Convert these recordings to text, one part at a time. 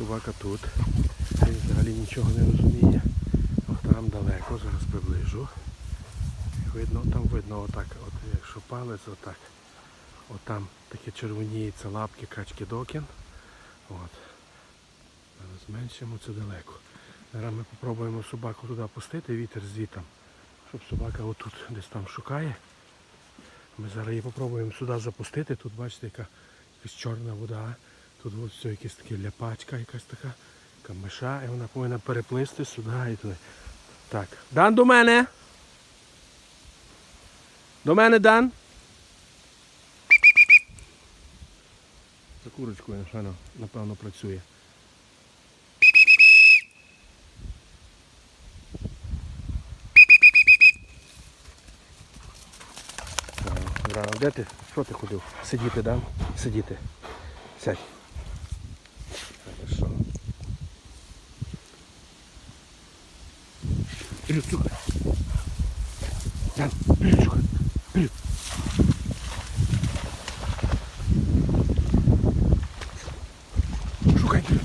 собака тут. Він взагалі нічого не розуміє. О, там далеко, зараз приближу. Видно, там видно отак, от якщо палець отак. Отам таке червоніється лапки качки докін. От. Зменшимо це далеко. Зараз ми спробуємо собаку туди пустити, вітер звітом, щоб собака отут десь там шукає. Ми зараз її спробуємо сюди запустити. Тут бачите, яка якась чорна вода. Тут ось все якась така ляпачка, якась така камиша, і вона повинна переплисти сюди і туди. Так. Дан до мене. До мене Дан. За курочкою, напевно, працює. Де ти? Що ти ходив? Сидіти, да? Сидіти. Сядь. Вперед, сука. Дан, вперед, сука. Вперед. Шукай вперед.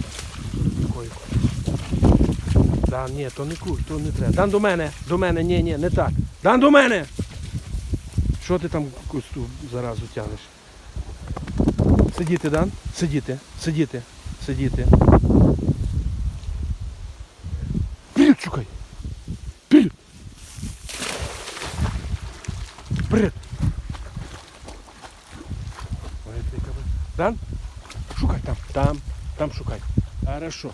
Дан, ні, то не ку, то не треба. Дан до мене, до мене, ні, ні, не так. Дан до мене! Що ти там якусь ту заразу тягнеш? Сидіти, Дан? Сидіти, сидіти, сидіти. Вперед, шукай! Вперед! Вперед! Там? Шукай там, там, там шукай. Хорошо.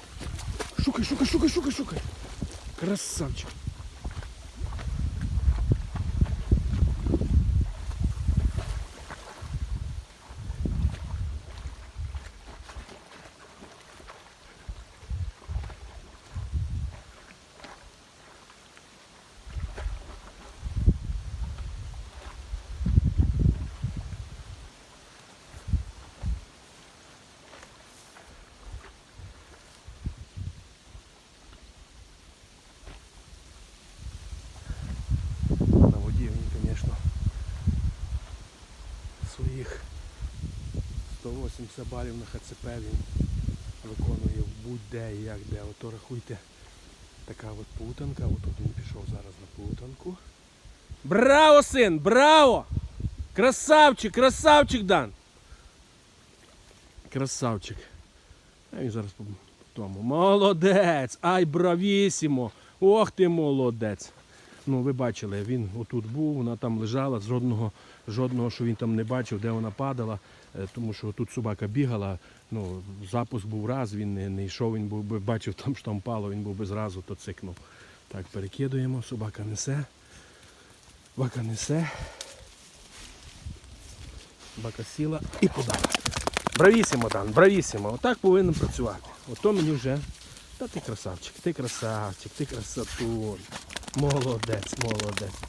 Шукай, шукай, шукай, шукай, шукай. Красавчик. На воді він, звісно, своїх 180 балів на ХЦП він виконує будь-де і як де. Ото рахуйте, така от путанка, отут він пішов зараз на путанку. Браво, син! Браво! Красавчик, красавчик, Дан! Красавчик. А він зараз по тому. Молодець! Ай, бравісімо! Ох ти молодець! Ну, ви бачили, він отут був, вона там лежала, жодного, жодного, що він там не бачив, де вона падала, е, тому що тут собака бігала, ну, запуск був раз, він не, не йшов, він був бачив там, що там пало, він був би зразу то цикнув. Так, перекидуємо, собака несе. Собака несе. Собака сіла і подала. Бравісімо, Дан, бравісімо. Отак повинен працювати. Ото мені вже. Та ти красавчик, ти красавчик, ти красотун. Молодець, молодець.